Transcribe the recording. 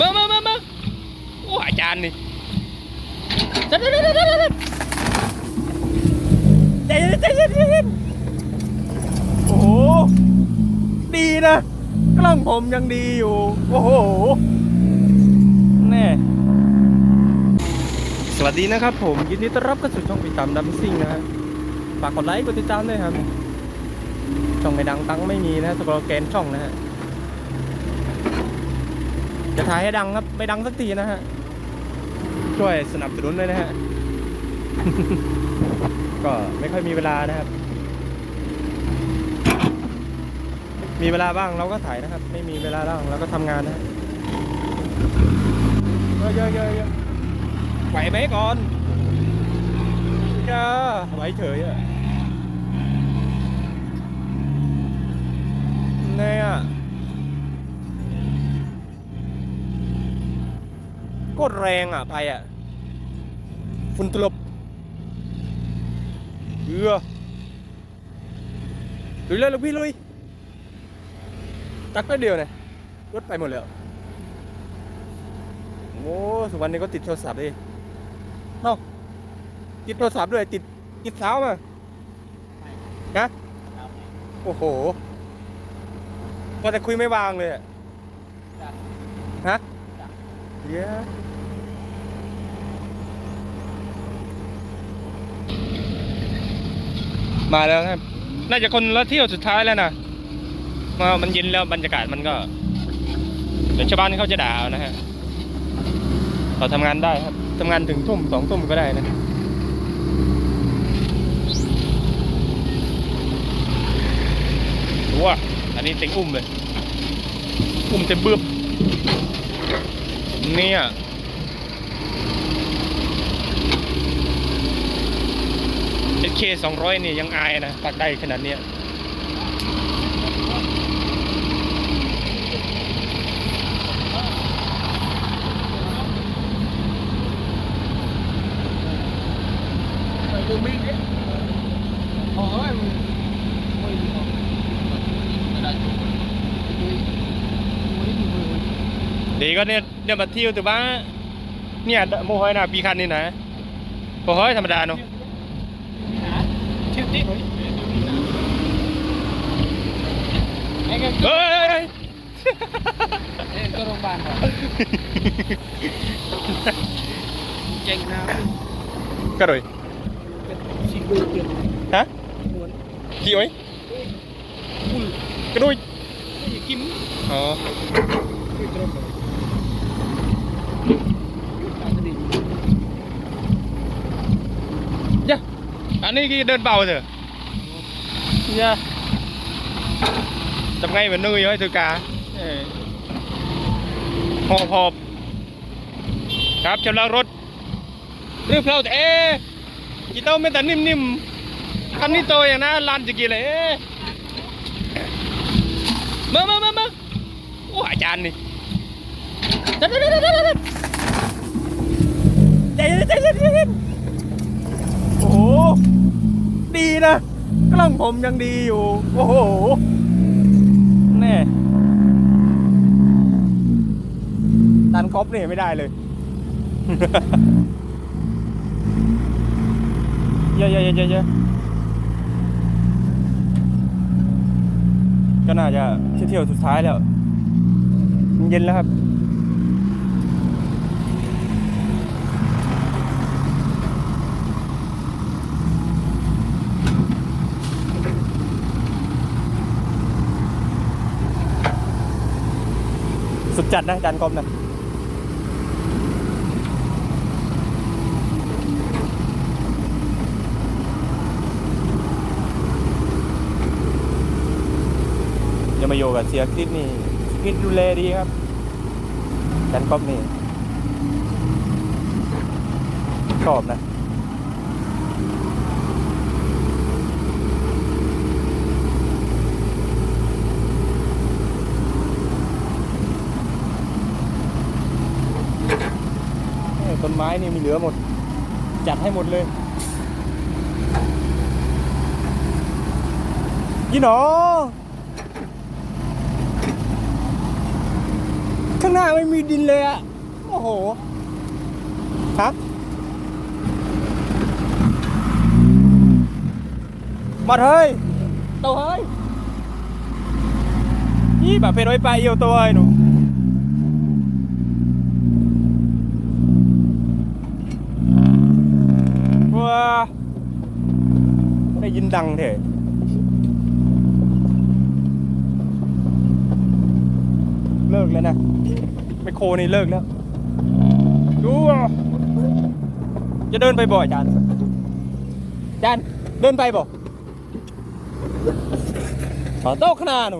มามามามาโอ้อาจารย์นี่เดี๋ยวเดี๋ยวเดี๋ยวเดี๋ยวเดี๋ยวใจเย็นใจเย็นใจเย็นโอ้โหดีนะ กล้องผมยังดีอยู่ โอ้โหแน่สวัสดีนะครับผมยินดีต้อนรับเข้าสู่ช่องปีตามดัมซิ่งนะฮะฝากกดไลค์กดติดตามด้วยครับ ช่องไม่ดังตังไม่มีนะสโลแกนช่องนะฮะ จะถ่ายให้ดังครับ ไม่ดังสักทีนะฮะ ช่วยสนับสนุนเลยนะฮะ ก็ไม่ค่อยมีเวลานะครับ มีเวลาบ้างเราก็ถ่ายนะครับ ไม่มีเวลาบ้างเราก็ทำงานนะฮะเยอะเยอะเยอะเยอะไหวไหมก่อนจ้าไหวเฉยอะเนี่ยโค ตรแรงอะ ไปอะ ฝุ่นตลบเอือลุยเลยลูกพี่ลุยตักแป๊บเดียวเนี่ยรถไปหมดแล้วโอ้สุวรรณนี่ก็ติดโทรศัพท์ดิเนาะติดโทรศัพท์ด้วย ติดติดสามาฮะโอ้โหพอแต่คุยไม่วางเลยอะฮะเยอะ มาแล้วครับ น่าจะคนละเที่ยวสุดท้ายแล้วนะมามันเย็นแล้วบรรยากาศมันก็เดี๋ยวชาวบ้านเขาจะด่าเอานะฮะเราทำงานได้ครับทำงานถึงทุ่มสองทุ่มก็ได้นะดูว่าอันนี้เต็งอุ้มเลย อุ้มเต็มเบื้อบเนี่ย เคสองร้อยนี่ยังอายนะปักได้ขนาดเนี้ยดีก็เนี่ยเนี่ยมาเที่ยวแต่ว่าเนี่ยโมหอยนะปีคันนี่นะโมหอยธรรมดาเนาะ đi thôi ơi em có đồng bàn rồi chanh nào cái rồi. Hả? Chị ơi. Cái đuôi. Kim? Ờ. อันนี้กี่เดินเบาเถอะย่าทำไงเหมือนนุ้ยไว้ถือกาเออหอบหอบครับชำระรถเรื่องเพลาแต่เอ๊ะกี่เต้าไม่แต่นิ่มๆคันนี้โตอย่างนะลานจะกี่เลยเอ๊ะมามามามาโอ้อาจารย์นี่เดี๋ยวเดี๋ยวเดี๋ยวเดี๋ยวเดี๋ยวใจเย็นใจเย็นใจเย็น โอ้โห ดี นะ กล้องผมยังดีอยู่ โอ้โหแน่ดันครบนี่ยไม่ได้เลยเยอะเยอะเยอะเยอะก็น่าจะเที่ยวสุดท้ายแล้ว เย็นแล้วครับ จัดนะจานกรมนะจะมาโยกับเสียคลิปนี่คลิปดูแลดีครับจานกรมนี่ชอบนะ เอ้ยต้น ไม้นี่มีเหลือหมด จัดให้หมดเลย ยี่หนอข้างหน้าไม่มีดินเลยอะโอ้โหฮะมาเฮ้ยโตเฮ้ยนี่แบบเพลอยไปเอียวตัวเฮ้ยหนูว้าได้ยิ นดังเถอะเลิกแล้วนะไมโครนี่เลิกแล้ว ดู จะเดินไปบ่อยจานจานเดินไปบ่ขอโต๊ะขนาดหนู